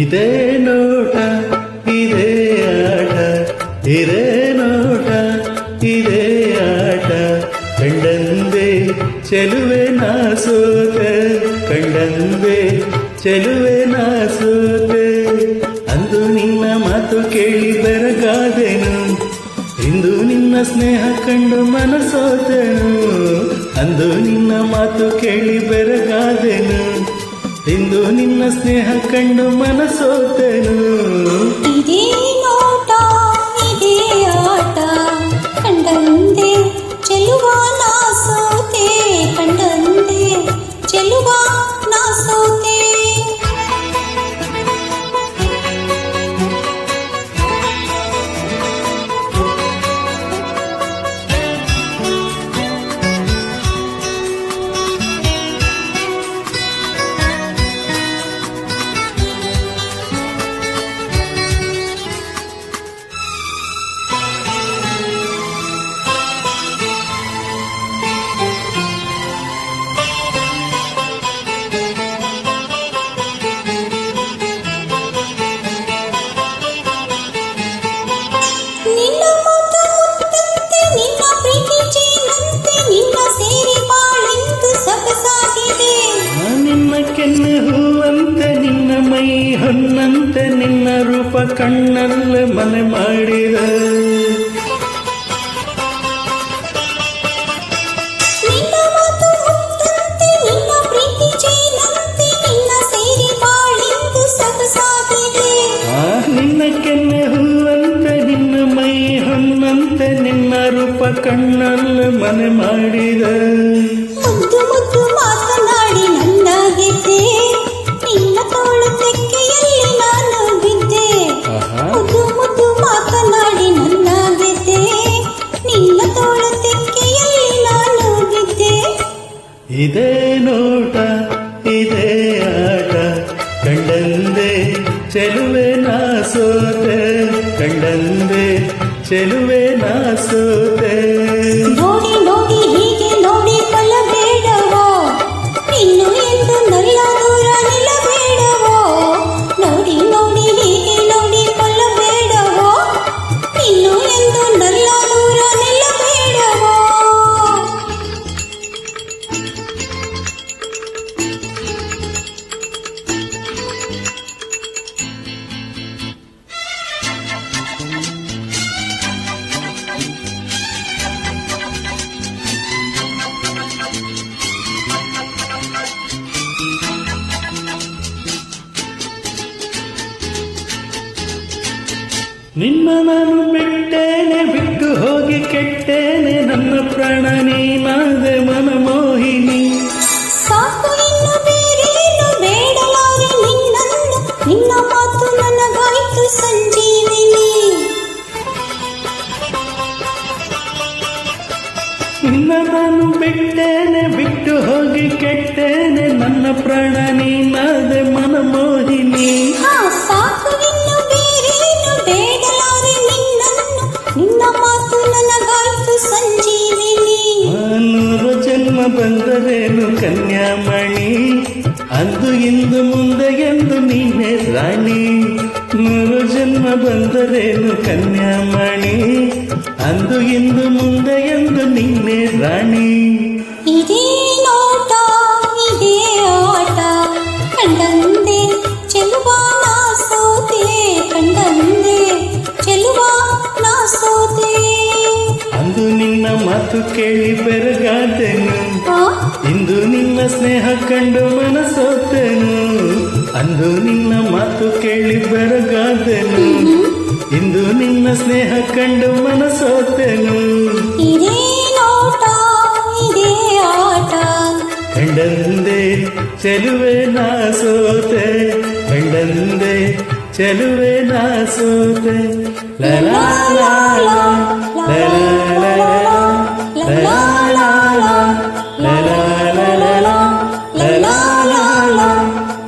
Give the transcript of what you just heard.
ಇದೇ ನೋಟ, ಇದೇ ಆಟ, ಇದೇ ನೋಟ, ಇದೇ ಆಟ. ಕಂಡಂದೆ ಚೆಲುವೆ ನಾ ಸೋತೆ ಕಂಡಂದೆ ಚೆಲುವೆ ನಾ ಸೋತೆ ಅಂದು ನಿನ್ನ ಮಾತು ಕೇಳಿ ಬೆರಗಾದೆನು, ಇಂದು ನಿನ್ನ ಸ್ನೇಹ ಕಂಡು ಮನಸೋತೆನು. ಅಂದು ನಿನ್ನ ಮಾತು ಕೇಳಿ ಬೆರಗಾದೆನು. ಇಂದು ನಿನ್ನ ಸ್ನೇಹ ಕಂಡು ಮನಸೋತೆನು? ಕಣ್ಣಲ್ಲ ಮನೆ ಮಾಡಿದ. ನಿನ್ನ ಕೆನ್ನೆ ಹೂವಂತೆ ನಿನ್ನ ಮೈ ಹಣ್ಣಂತೆ ನಿನ್ನ ರೂಪ ಕಣ್ಣಲ್ಲ ಮನೆ ಮಾಡಿದ. ಮುದ್ದು ಮುದ್ದು ಮಾತನಾಡಿ ನನ್ನ ಚೆಲುವೆ ನಾ ಸೋತೆ ಕಂಡಂದೆ ಚೆಲುವೆ ನಾ ಸೋತೆ ನಿನ್ನ ನಾನು ಬಿಟ್ಟೇನೆ ಬಿಟ್ಟು ಹೋಗಿ ಕೆಟ್ಟೇನೆ ನನ್ನ ಪ್ರಾಣ ನೀನಾದೆ ಮನಮೋಹಿನಿ ಸಾಕು ಇನ್ನು ಬೇರೇನು ಬೇಡಲಾರೆ ನಿನ್ನನ್ನು ನಿನ್ನ ಮಾತು ನನಗಾಯ್ತು ಸಂಜೀವಿನಿ. ನಿನ್ನ ನಾನು ಬಿಟ್ಟೇನೆ ಬಿಟ್ಟು ಹೋಗಿ ಕೆಟ್ಟೇನೆ ನನ್ನ ಪ್ರಾಣ ನೀನಾದೆ ಮನಮೋಹಿನಿ ಸಾಕು ಅಂದು ಇಂದು ಮುಂದೆ ಎಂದು ನೀನೆ ರಾಣಿ. ನೂರು ಜನ್ಮ ಬಂದರೇನು ಕನ್ಯಾಮಣಿ? ಅಂದು ಇಂದು ಮುಂದೆ ಎಂದು ನೀನೆ ರಾಣಿ. ಇದೇ ನೋಟ ಇದೇ ಆಟ. ಕಂಡಂದೆ ಚೆಲುವ ನಾ ಸೋತೆ ಕಂಡಂದೆ ಚೆಲುವ ನಾ ಸೋತೆ ಅಂದು ನಿನ್ನ ಮಾತು ಕೇಳಿ ಇಂದು ನಿನ್ನ ಸ್ನೇಹ ಕಂಡು ಮನಸೋತೆನು ಅಂದು ನಿನ್ನ ಮಾತು ಕೇಳಿ ಬೆರಗಾದೆನು ಇಂದು ನಿನ್ನ ಸ್ನೇಹ ಕಂಡು ಮನಸೋತೆನು ಕಂಡಂದೆ ಚೆಲುವೆ ನಾ ಸೋತೆ ಕಂಡಂದೆ ಚೆಲುವೆ ನಾ ಸೋತೆ ಲಲಾ ಲಲಾ ಲಾ ಲಾ, ಲಲಾ